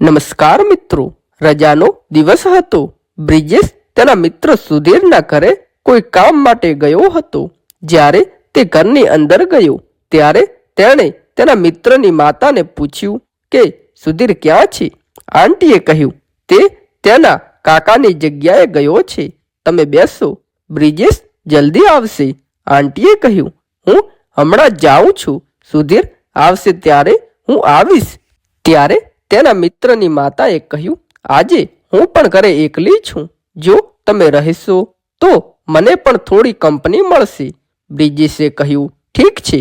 નમસ્કાર મિત્રો. રજાનો દિવસ હતો. બ્રિજેશ તેના મિત્ર સુધીરના ઘરે કોઈ કામ માટે ગયો હતો. જ્યારે તે ઘરની અંદર ગયો, ત્યારે તેણે તેના મિત્રની માતાને પૂછ્યું કે, સુધીર ક્યાં છે? આંટીએ કહ્યું, તે તેના કાકાની જગ્યાએ ગયો છે. તમે બેસો. બ્રિજેશ જલ્દી આવશે. આંટીએ કહ્યું, હું હમણાં જાઉં છું. સુધીર આવશે ત્યારે હું આવીશ. ત્યારે તેના મિત્રની માતાએ કહ્યું, આજે હું પણ ઘરે એકલી છું. જો તમે રહેશો, તો મને પણ થોડી કંપની મળશે. બ્રિજીશે કહ્યું, ઠીક છે.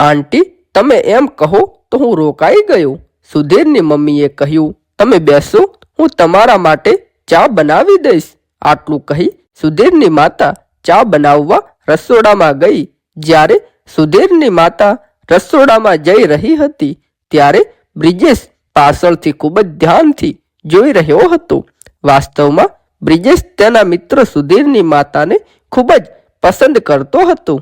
આંટી, તમે એમ કહો તો હું રોકાઈ ગયો. સુધીરની મમ્મીએ કહ્યું, તમે બેસો, હું તમારા માટે ચા બનાવી દઈશ. આટલું કહી સુધીરની માતા ચા બનાવવા રસોડામાં ગઈ. જ્યારે સુધીરની માતા રસોડામાં જઈ રહી હતી, ત્યારે બ્રિજેશ પાછળથી ખૂબ જ ધ્યાનથી જોઈ રહ્યો હતો. વાસ્તવમાં બ્રિજેશ તેના મિત્ર સુધીરની માતાને ખૂબ જ પસંદ કરતો હતો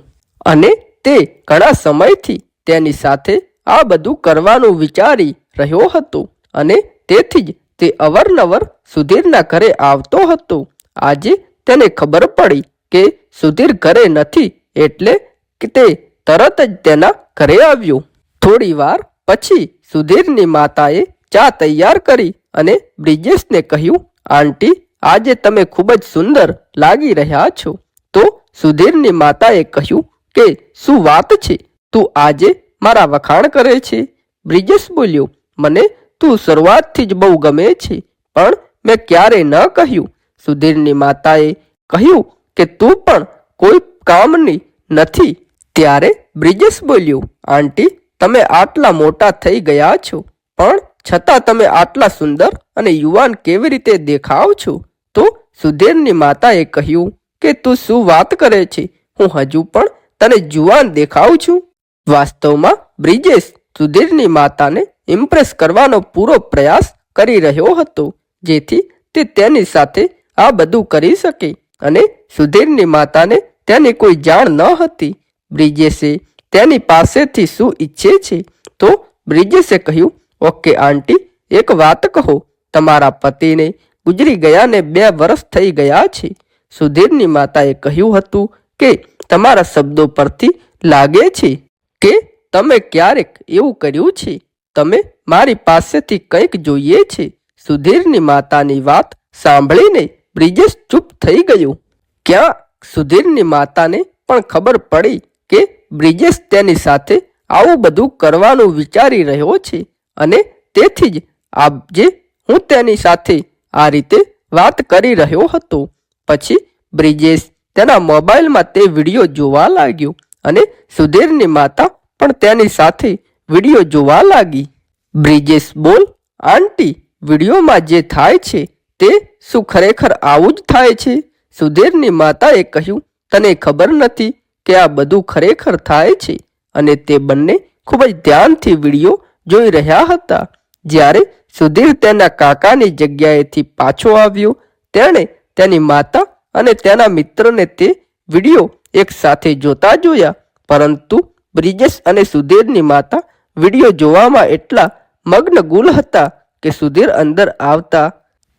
અને તે ઘણા સમયથી તેની સાથે આ બધું કરવાનું વિચારી રહ્યો હતો અને તેથી જ તે અવરનવર સુધીરના ઘરે આવતો હતો. આજે તેને ખબર પડી કે સુધીર ઘરે નથી એટલે કે તે તરત જ તેના ઘરે આવ્યો. થોડી વાર પછી સુધીરની માતાએ ચા તૈયાર કરી અને બ્રિજેશને કહ્યું, આંટી, આજે તમે ખૂબ જ સુંદર લાગી રહ્યા છો. તો સુધીરની માતાએ કહ્યું, કે શું વાત છે? તું આજે મારા વખાણ કરે છે? બ્રિજેશ બોલ્યો, મને તું શરૂઆતથી જ બહુ ગમે છે, પણ મેં ક્યારે ન કહ્યું. સુધીરની માતાએ કહ્યું કે, તું પણ કોઈ કામની નથી. ત્યારે બ્રિજેશ બોલ્યો, આંટી તમે આટલા મોટા થઈ ગયા છો. પણ છતાં તમે આટલા સુંદર અને યુવાન કેવી રીતે દેખાવ છો? તો સુધીરની માતાએ કહ્યું કે તું શું વાત કરે છે? હું હજુ પણ તને જુવાન દેખાવ છું. વાસ્તવમાં બ્રિજેશ સુધીરની માતાને ઇમ્પ્રેસ કરવાનો પૂરો પ્રયાસ કરી રહ્યો હતો, જેથી તે તેની સાથે આ બધું કરી શકે અને સુધીરની માતાને તેની કોઈ જાણ ન હતી. બ્રિજેશે તેની પાસેથી શું ઈચ્છે છે? તો બ્રિજેશે કહ્યું, ઓકે, આંટી, એક વાત કહો. તમારા પતિને ગુજરી ગયાને બે વર્ષ થઈ ગયા છે. સુધીરની માતાએ કહ્યું હતું કે, તમારા શબ્દો પરથી લાગે છે કે તમે ક્યારેક એવું કર્યું છે? તમે મારી પાસેથી કંઈક જોઈએ છે? સુધીરની માતાની વાત સાંભળીને બ્રિજેશ ચૂપ થઈ ગયો. ક્યાં સુધીરની માતાને પણ ખબર પડી કે બ્રિજેશ તેની સાથે આવું બધું કરવાનું વિચારી રહ્યો છે અને તેથી જ આજે હું તેની સાથે આ રીતે વાત કરી રહ્યો હતો. પછી બ્રિજેશ તેના મોબાઈલમાં તે વીડિયો જોવા લાગ્યો અને સુધીરની માતા પણ તેની સાથે વીડિયો જોવા લાગી. બ્રિજેશ બોલ, આંટી, વિડીયોમાં જે થાય છે તે શું ખરેખર આવું જ થાય છે? સુધીરની માતાએ કહ્યું, તને ખબર નથી કે આ બધું ખરેખર થાય છે અને તે બંને ખૂબ જ ધ્યાનથી વીડિયો જોઈ રહ્યા હતા. જ્યારે સુધીર તેના કાકાની જગ્યાએથી પાછો આવ્યો, તેણે તેની માતા અને તેના મિત્રને તે વીડિયો એક સાથે જોતા જોયા. પરંતુ બ્રિજેશ અને સુધીરની માતા વીડિયો જોવામાં એટલા મગ્ન ગુલ હતા કે સુધીર અંદર આવતા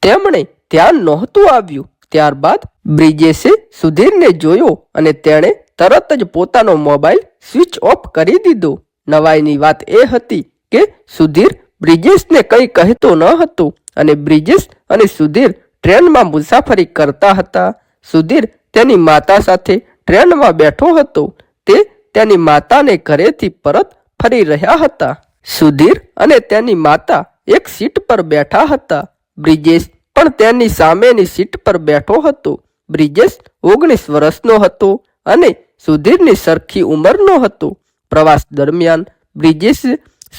તેમણે ધ્યાન નહોતું આવ્યું. ત્યારબાદ બ્રિજેશે સુધીરને જોયો અને તેણે તરત જ પોતાનો મોબાઈલ સ્વિચ ઓફ કરી દીધો. નવાઈની વાત એ હતી કે સુધીર બ્રિજેશને કંઈ કહેતો ન હતો અને બ્રિજેશ અને સુધીર ટ્રેનમાં મુસાફરી કરતા હતા. સુધીર તેની માતા સાથે ટ્રેનમાં બેઠો હતો. તે તેની માતાને ઘરેથી પરત ફરી રહ્યા હતા. સુધીર અને તેની માતા એક સીટ પર બેઠા હતા. બ્રિજેશ પણ તેની સામેની સીટ પર બેઠો હતો. બ્રિજેશ ઓગણીસ વર્ષનો હતો અને સુધીરની સરખી ઉંમરનો હતો. પ્રવાસ દરમિયાન બ્રિજેશ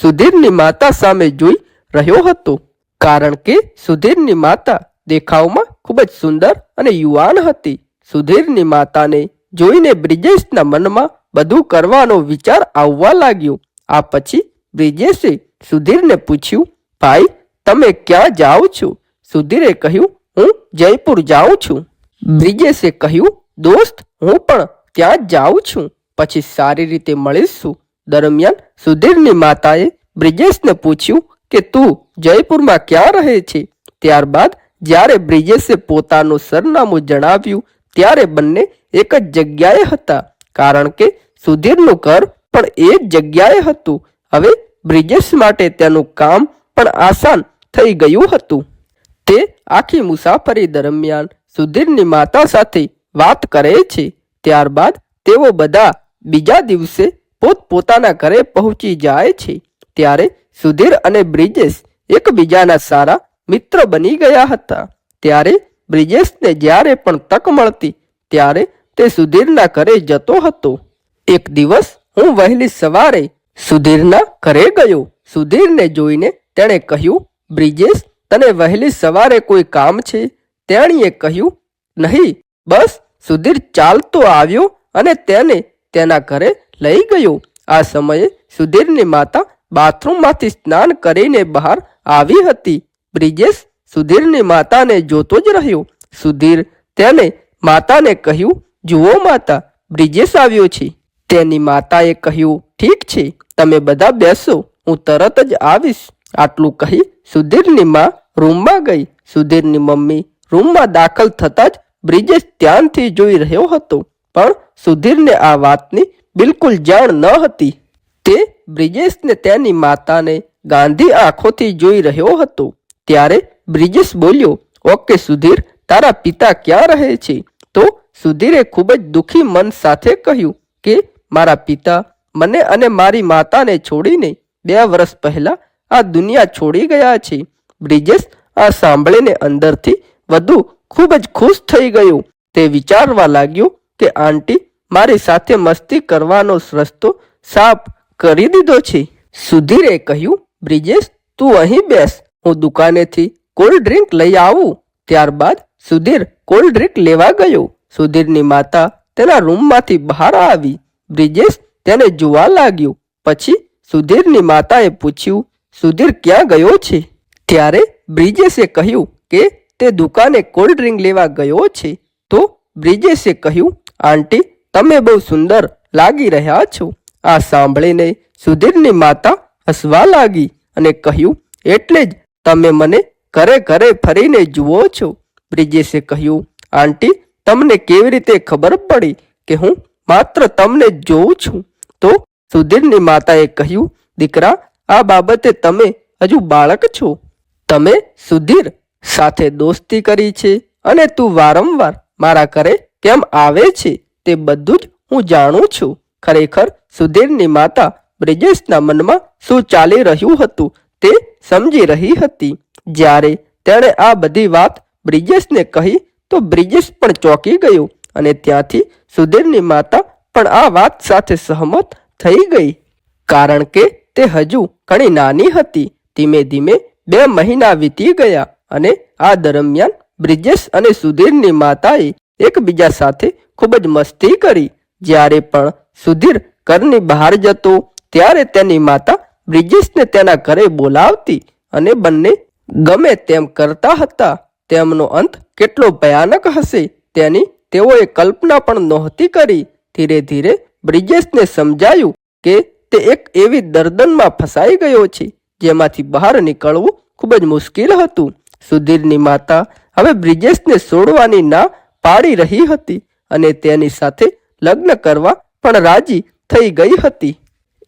સુધીરની માતા સામે જોઈ રહ્યો હતો. કારણ કે સુધીરની માતા દેખાવમાં ખૂબ જ સુંદર અને યુવાન હતી. સુધીરની માતાને જોઈને બ્રિજેશના મનમાં બધું કરવાનો વિચાર આવવા લાગ્યો. આ પછી બ્રિજેશે સુધીરને પૂછ્યું, ભાઈ, તમે ક્યાં જાઓ છો? સુધીરે કહ્યું, હું જયપુર જાઉં છું. બ્રિજેશે કહ્યું, દોસ્ત, હું પણ ત્યાં જ જાઉં છું. પછી સારી રીતે મળીશું. દરમિયાન સુધીરની માતાએ બ્રિજેશને પૂછ્યું કે, તું જયપુરમાં ક્યાં રહે છે? ત્યારબાદ જ્યારે બ્રિજેશે પોતાનું સરનામું જણાવ્યું, ત્યારે બંને એક જ જગ્યાએ હતા. કારણ કે સુધીરનું ઘર પણ એ જ જગ્યાએ હતું. હવે બ્રિજેશ માટે તેનું કામ પણ આસાન થઈ ગયું હતું. આખી મુસાફરી દરમિયાન સુધીરની માતા સાથે વાત કરે છે. ત્યારબાદ તેઓ બધા બીજા દિવસે પોતપોતાના ઘરે પહોંચી જાય છે. ત્યારે સુધીર અને બ્રિજેશ એકબીજાના સારા મિત્ર બની ગયા હતા. ત્યારે બ્રિજેશને જ્યારે પણ તક મળતી, ત્યારે તે સુધીરના ઘરે જતો હતો. એક દિવસ હું વહેલી સવારે સુધીરના ઘરે ગયો. સુધીરને જોઈને તેણે કહ્યું, બ્રિજેશ તને વહેલી સવારે કોઈ કામ છે? તેણીએ કહ્યું, નહીં, બસ સુધીર ચાલતો આવ્યો અને તેને તેના ઘરે લઈ ગયો. આ સમયે સુધીરની માતા બાથરૂમમાંથી સ્નાન કરીને બહાર આવી હતી. બ્રિજેશ સુધીરની માતાને જોતો જ રહ્યો. સુધીર તેને માતાને કહ્યું, જુઓ માતા, બ્રિજેશ આવ્યો છે. તેની માતાએ કહ્યું, ઠીક છે, તમે બધા બેસો, હું તરત જ આવીશ. આટલું કહી સુધીરની માં રૂમમાં ગઈ. સુધીરની મમ્મી રૂમમાં દાખલ થતાં જ બ્રિજેશ ધ્યાનથી જોઈ રહ્યો હતો. પણ સુધીરને આ વાતની બિલકુલ જાણ ન હતી. તે બ્રિજેશને તેની માતાને ગાંધી આંખોથી જોઈ રહ્યો હતો. ત્યારે બ્રિજેશ બોલ્યો, ઓકે સુધીર, તારા પિતા ક્યાં રહે છે? તો સુધીરે ખૂબ જ દુઃખી મન સાથે કહ્યું કે, મારા પિતા મને અને મારી માતાને છોડીને બે વર્ષ પહેલા આ દુનિયા છોડી ગયા છે. બ્રિજેશ આ સાંભળીને અંદરથી વધુ ખૂબ જ ખુશ થઈ ગયો. તે વિચારવા લાગ્યો કે, આંટી, મારી સાથે મસ્તી કરવાનો રસ્તો સાફ કરી દીધો છે. સુધીરે કહ્યું, બ્રિજેશ, તું અહીં બેસ. હું દુકાનેથી કોલ્ડ ડ્રિંક લઈ આવું. ત્યારબાદ સુધીર કોલ્ડ ડ્રિંક લેવા ગયો. સુધીરની માતા તેના રૂમમાંથી બહાર આવી. બ્રિજેશ તેને જોવા લાગ્યો. પછી સુધીરની માતાએ પૂછ્યું સુધીર ક્યાં ગયો છે? ત્યારે બ્રિજેશે કહ્યું કે તે દુકાને કોલ્ડ ડ્રિંક લેવા ગયો છે. તો બ્રિજેશે કહ્યું, આંટી, તમે બહુ સુંદર લાગી રહ્યા છો. આ સાંભળીને સુધીરની માતા હસવા લાગી અને કહ્યું, એટલે જ તમે મને ઘરે ઘરે ફરીને જુઓ છો. બ્રિજેશે કહ્યું, આંટી, તમને કેવી રીતે ખબર પડી કે હું માત્ર તમને જોઉં છું? તો સુધીરની માતાએ કહ્યું, દીકરા આ બાબતે તમે હજુ બાળક છો. તમે સુધીર સાથે દોસ્તી કરી છે અને તું વારંવાર મારા ઘરે કેમ આવે છે તે બધું જ હું જાણું છું. ખરેખર સુધીરની માતા બ્રિજેશના મનમાં શું ચાલી રહ્યું હતું તે સમજી રહી હતી. જ્યારે તેણે આ બધી વાત બ્રિજેશને કહી તો બ્રિજેશ પણ ચોંકી ગયો અને ત્યાંથી સુધીરની માતા પણ આ વાત સાથે સહમત થઈ ગઈ. કારણ કે તે હજુ ઘણી નાની હતી. ધીમે ધીમે બે મહિના વીતી ગયા અને આ દરમિયાન બ્રિજેશ અને સુધીરની માતાએ એકબીજા સાથે ખૂબ જ મસ્તી કરી. જ્યારે પણ સુધીર ઘરની બહાર જતો, ત્યારે તેની માતા બ્રિજેશને તેના ઘરે બોલાવતી અને બંને ગમે તેમ કરતા હતા. તેમનો અંત કેટલો ભયાનક હશે તેની તેઓએ કલ્પના પણ નહોતી કરી. ધીરે ધીરે બ્રિજેશને સમજાયું કે તે એક એવી દર્દનમાં ફસાઈ ગયો છે, જેમાંથી બહાર નીકળવું ખૂબ જ મુશ્કેલ હતું. સુધીરની માતા હવે બ્રિજેશને છોડવાની ના પાડી રહી હતી અને તેની સાથે લગ્ન કરવા પણ રાજી થઈ ગઈ હતી.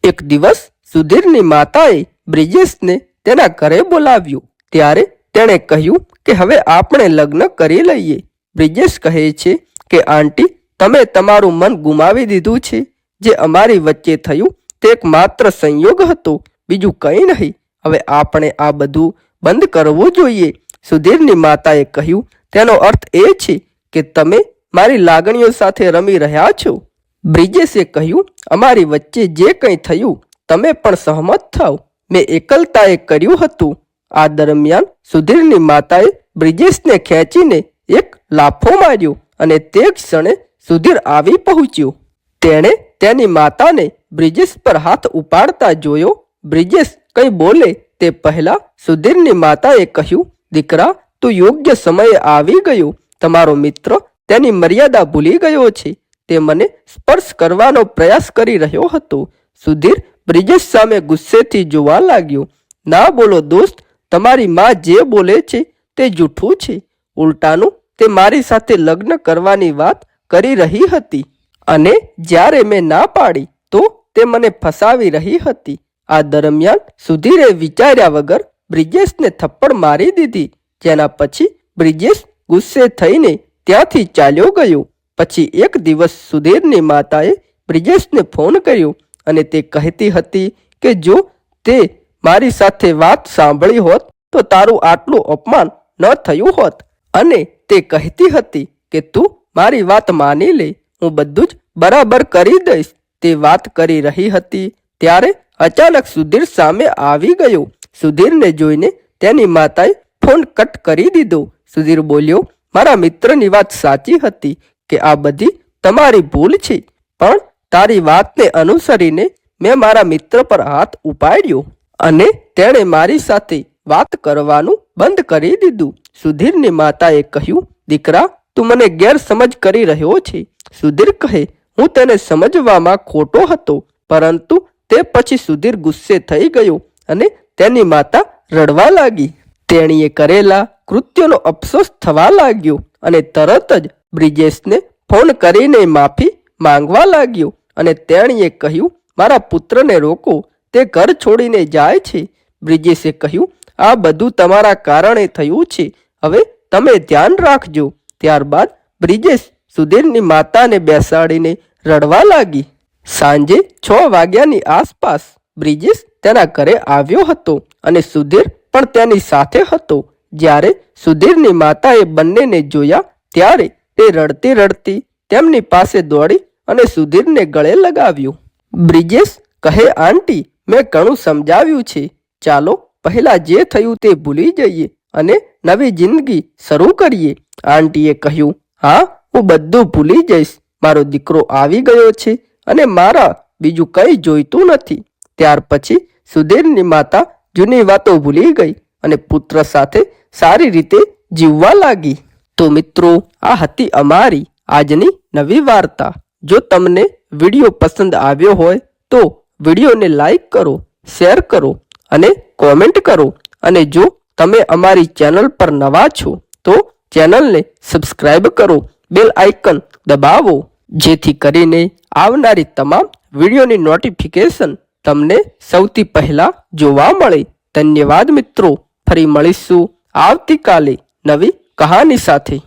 એક દિવસ સુધીરની માતાએ બ્રિજેશને તેના ઘરે બોલાવ્યો. ત્યારે તેણે કહ્યું કે હવે આપણે લગ્ન કરી લઈએ. બ્રિજેશ કહે છે કે, આંટી, તમે તમારું મન ગુમાવી દીધું છે. જે અમારી વચ્ચે થયું તે એક માત્ર સંયોગ હતો, બીજું કંઈ નહીં. હવે આપણે આ બધું બંધ કરવું જોઈએ. સુધીરની માતાએ કહ્યું, તેનો અર્થ એ છે કે તમે મારી લાગણીઓ સાથે રમી રહ્યા છો. બ્રિજેશે કહ્યું, અમારી વચ્ચે જે કંઈ થયું, તમે પણ સહમત થાવ. મેં એકલતાએ કર્યું હતું. આ દરમિયાન સુધીરની માતાએ બ્રિજેશને ખેંચીને એક લાફો માર્યો અને તે ક્ષણે સુધીર આવી પહોંચ્યો. તેણે તેની માતાને બ્રિજેશ પર હાથ ઉપાડતા જોયો. બ્રિજેશ કંઈ બોલે તે પહેલા સુધીરની માતાએ કહ્યું, દીકરા, તું યોગ્ય સમયે આવી ગયો. તમારો મિત્ર તેની મર્યાદા ભૂલી ગયો છે. તે મને સ્પર્શ કરવાનો પ્રયાસ કરી રહ્યો હતો. સુધીર બ્રિજેશ સામે ગુસ્સેથી જોવા લાગ્યો. ના બોલો દોસ્ત, તમારી માં જે બોલે છે તે જૂઠું છે. ઉલટાનું તે મારી સાથે લગ્ન કરવાની વાત કરી રહી હતી. અને જ્યારે મેં ના પાડી તો તે મને ફસાવી રહી હતી. આ દરમિયાન સુધીરે વિચાર્યા વગર બ્રિજેશને થપ્પડ મારી દીધી, જેના પછી બ્રિજેશ ગુસ્સે થઈને ત્યાંથી ચાલ્યો ગયો. પછી એક દિવસ સુધીરની માતાએ બ્રિજેશને ફોન કર્યો અને તે કહેતી હતી કે જો તે મારી સાથે વાત સાંભળી હોત તો તારું આટલું અપમાન ન થયું હોત. અને તે કહેતી હતી કે તું મારી વાત માની લે, હું બધું જ બરાબર કરી દઈશ, તે વાત કરી રહી હતી. ત્યારે અચાનક સુધીર સામે આવી ગયો. સુધીરને જોઈને તેની માતાએ ફોન કટ કરી દીધો. સુધીર બોલ્યો, મારા મિત્રની વાત સાચી હતી કે આ બધી તમારી ભૂલ છે, પણ તારી વાતને અનુસરીને મેં મારા મિત્ર પર હાથ ઉપાડ્યો અને તેણે મારી સાથે વાત કરવાનું બંધ કરી દીધું. સુધીરની માતાએ કહ્યું, દીકરા, તું મને ગેરસમજ કરી રહ્યો છે. સુધીર કહે હું તેને સમજવામાં ખોટો હતો, પરંતુ તે પછી સુધીર ગુસ્સે થઈ ગયો અને તેની માતા રડવા લાગી. તેણીએ કરેલા કૃત્યનો અફસોસ થવા લાગ્યો અને તરત જ બ્રિજેશને ફોન કરીને માફી માંગવા લાગ્યો અને તેણીએ કહ્યું, મારા પુત્રને રોકો, તે ઘર છોડીને જાય છે. બ્રિજેશે કહ્યું, આ બધું તમારા કારણે થયું છે. હવે તમે ધ્યાન રાખજો. ત્યારબાદ બ્રિજેશ સુધીરની માતાને બેસાડીને રડવા લાગી. સાંજે છ વાગ્યાની આસપાસ બ્રિજેશ તેના ઘરે આવ્યો હતો અને સુધીર પણ તેની સાથે હતો. જ્યારે સુધીરની માતાએ બંનેને જોયા ત્યારે તે રડતી રડતી તેમની પાસે દોડી અને સુધીરને ગળે લગાવ્યું. બ્રિજેશ કહે, આંટી, મેં ઘણું સમજાવ્યું છે. ચાલો, પહેલા જે થયું તે ભૂલી જઈએ અને નવી જિંદગી શરૂ કરીએ. આંટીએ કહ્યું, હા, હું બધું ભૂલી જઈશ. મારો દીકરો આવી ગયો છે અને મારા બીજું કંઈ જોઈતું નથી. ત્યાર પછી સુધીરની માતા જૂની વાતો ભૂલી ગઈ અને પુત્ર સાથે સારી રીતે જીવવા લાગી. તો મિત્રો, આ હતી અમારી આજની નવી વાર્તા. જો તમને વીડિયો પસંદ આવ્યો હોય તો વિડીયોને લાઈક કરો, શેર કરો અને કોમેન્ટ કરો. અને જો તમે અમારી ચેનલ પર નવા છો તો ચેનલને સબસ્ક્રાઈબ કરો, બેલ આઇકન દબાવો. જેથી કરીને આવનારી તમામ વિડીયોની નોટિફિકેશન તમને સૌથી પહેલા જોવા મળે. ધન્યવાદ મિત્રો. ફરી મળીશું આવતીકાલે નવી કહાની સાથે.